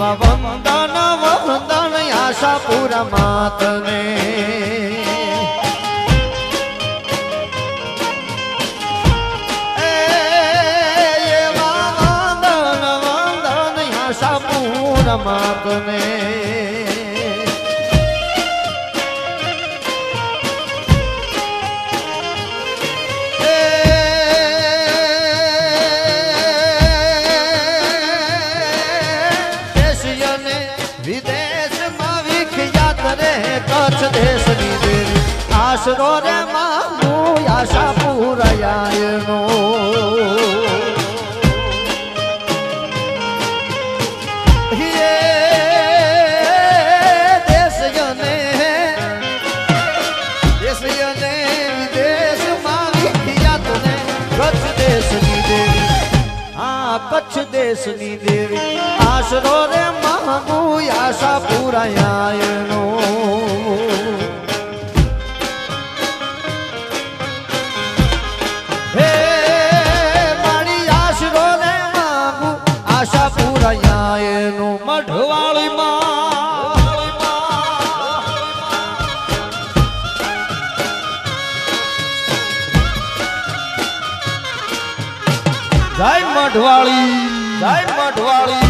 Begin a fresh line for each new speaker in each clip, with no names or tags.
એવા વંદન વંદન આશાપુરા માતને એવા વંદન વંદન આશાપુરા માતને. આશરો રે મામું આશા પૂરાયા એનો કચ્છ દેશની દેવી આશરો રે મહામુ આશા પૂરાયાયનો મઢવાળી જય મઢવાળી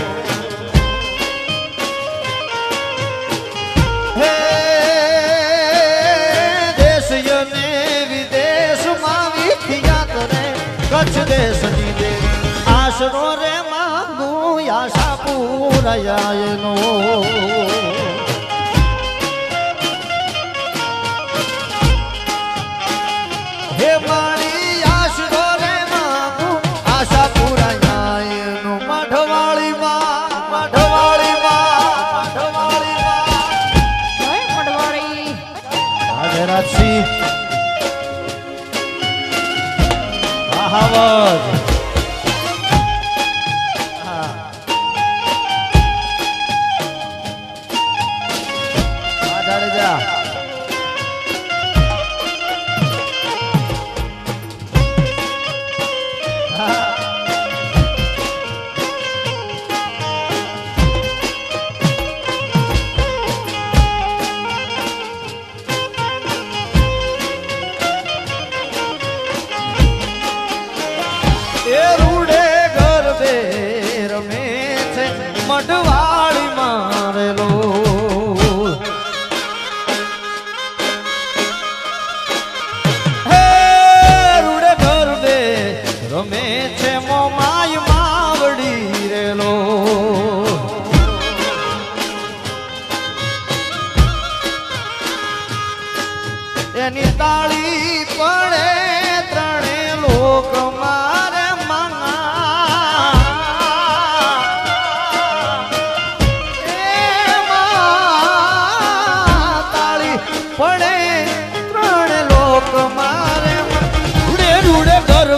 અને વિદેશમાં વિદ્યા કરે કચ્છ દેશની દેવી. આશરો રે માંગુ આશા પૂરાયનો roda. રમે છે મો માય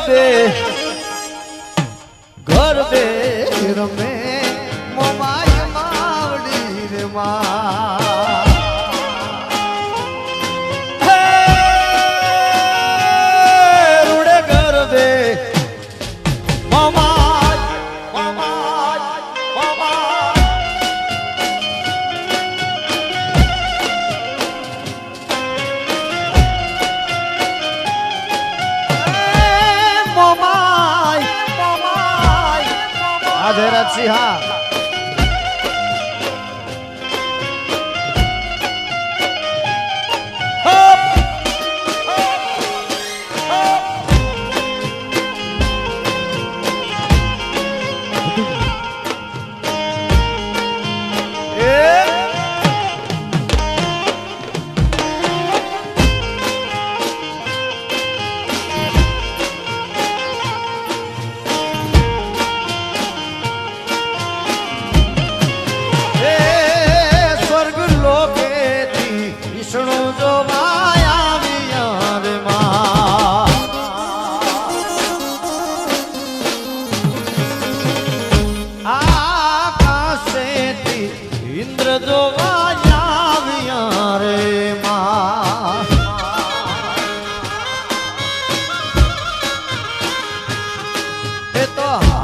দে હા. જયરાજ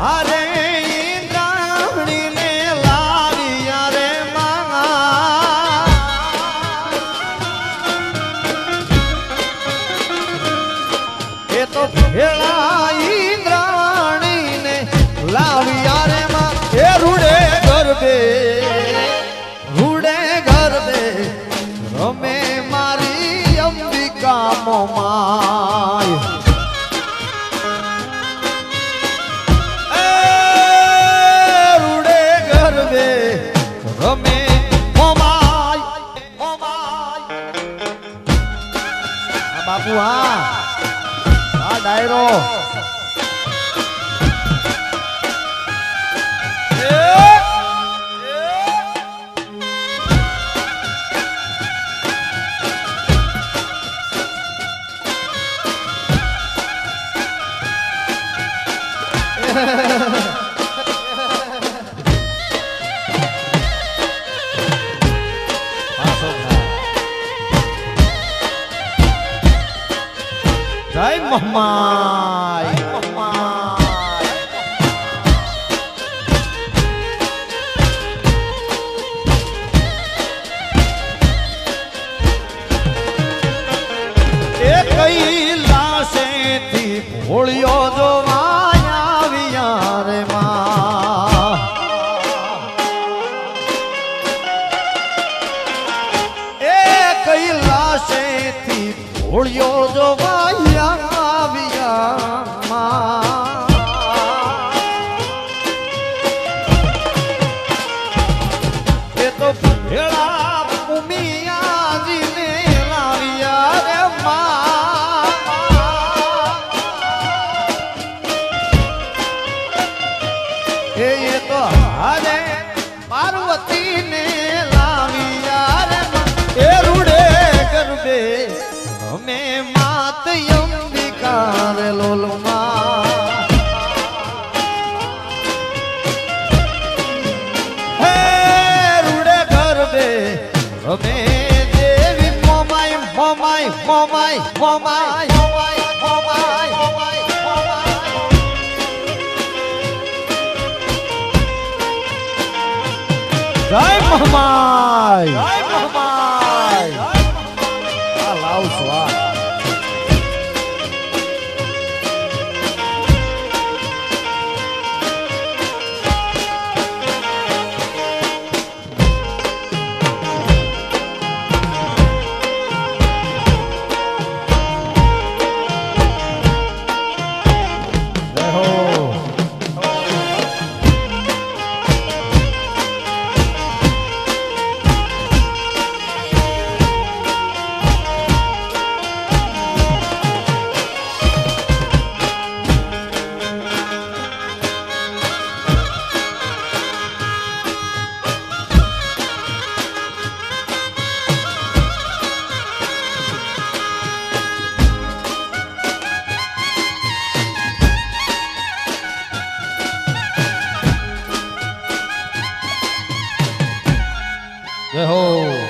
Ar બાપુ હા આ ડાયરો Ha ha ha ha! હોળિયો જોવાય મહમાય. 最后